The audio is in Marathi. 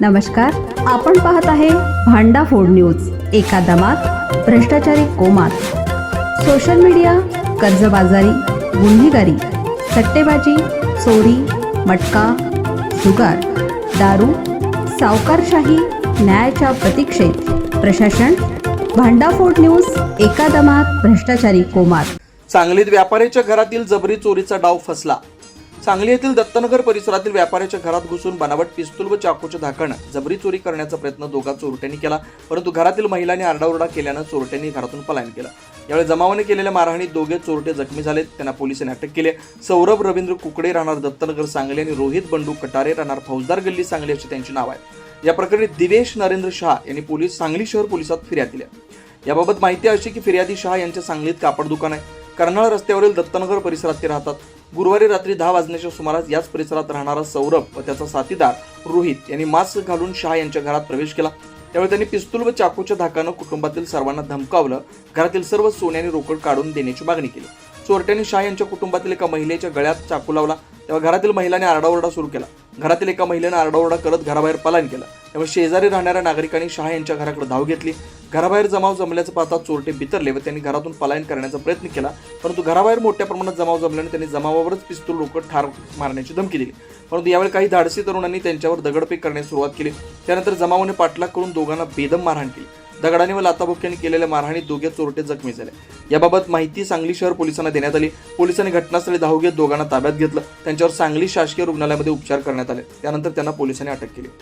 नमस्कार आपण पाहत आहे भांडा फोड न्यूज एका दमात भ्रष्टाचारी कोमात. सोशल मीडिया कर्जबाजारी गुन्हेगारी सट्टेबाजी चोरी मटका जुगार दारू सावकारशाही न्यायाच्या प्रतीक्षेत. प्रशासन भांडाफोड न्यूज एका दमात भ्रष्टाचारी कोमात. सांगलीत व्यापाऱ्याच्या घरातील जबरी चोरीचा डाव फसला. सांगली येथील दत्तनगर परिसरातील व्यापाऱ्याच्या घरात घुसून बनावट पिस्तूल व चाकूच्या धाकण जबरी चोरी करण्याचा प्रयत्न दोघा चोरट्यांनी केला. परंतु घरातील महिलांनी आरडाओरडा केल्यानं चोरट्यांनी घरातून पलायन केलं. यावेळी जमावाने केलेल्या मारहाणीत दोघे चोरटे जखमी झालेत. त्यांना पोलिसांनी अटक केली सौरभ रवींद्र कुकडे राहणार दत्तनगर सांगली आणि रोहित बंडू कटारे राहणार फौजदार गल्ली सांगली अशी त्यांची नाव आहे या प्रकरणी दिवेश नरेंद्र शहा यांनी पोलीस सांगली शहर पोलिसात फिर्याद दिल्या याबाबत माहिती अशी की फिर्यादी शहा यांच्या सांगलीत कापड दुकान आहे. कर्नाळ रस्त्यावरील दत्तनगर परिसरात ते राहतात. गुरुवारी रात्री दहा वाजण्याच्या सुमारास याच परिसरात राहणारा सौरभ व त्याचा साथीदार रोहित यांनी मास्क घालून शहा यांच्या घरात प्रवेश केला. त्यावेळी त्यांनी पिस्तूल व चाकूच्या धाकानं कुटुंबातील सर्वांना धमकावलं. घरातील सर्व सोन्याने रोकड काढून देण्याची मागणी केली. चोरट्याने शाह यांच्या कुटुंबातील एका महिलेच्या गळ्यात चाकू लावला. तेव्हा घरातील महिलांनी आरडाओरडा सुरू केला. घरातील एका महिलेनं आरडाओरडा करत घराबाहेर पलायन केलं. त्यामुळे शेजारी राहणाऱ्या नागरिकांनी शहा यांच्या घराकडे धाव घेतली. घराबाहेर जमाव जमल्याचं पाहता चोरटे बितरले व त्यांनी घरातून पलायन करण्याचा प्रयत्न केला. परंतु घराबाहेर मोठ्या प्रमाणात जमाव जमल्याने त्यांनी जमावावरच पिस्तूल रोकड ठार मारण्याची धमकी दिली. परंतु यावेळी काही धाडसी तरुणांनी त्यांच्यावर दगडफेक करण्यास सुरुवात केली. त्यानंतर जमावाने पाठलाग करून दोघांना बेदम मारहाण केली. दगडाने व लाताबुक्याने केलेल्या मारहाणीत दोघे चोरटे जखमी झाले. याबाबत माहिती सांगली शहर पोलिसांना देण्यात आली. पोलिसांनी घटनास्थळी धाव घेत दोघांना ताब्यात घेतलं. त्यांच्यावर सांगली शासकीय रुग्णालयामध्ये उपचार करण्यात आले. त्यानंतर त्यांना पोलिसांनी अटक केली.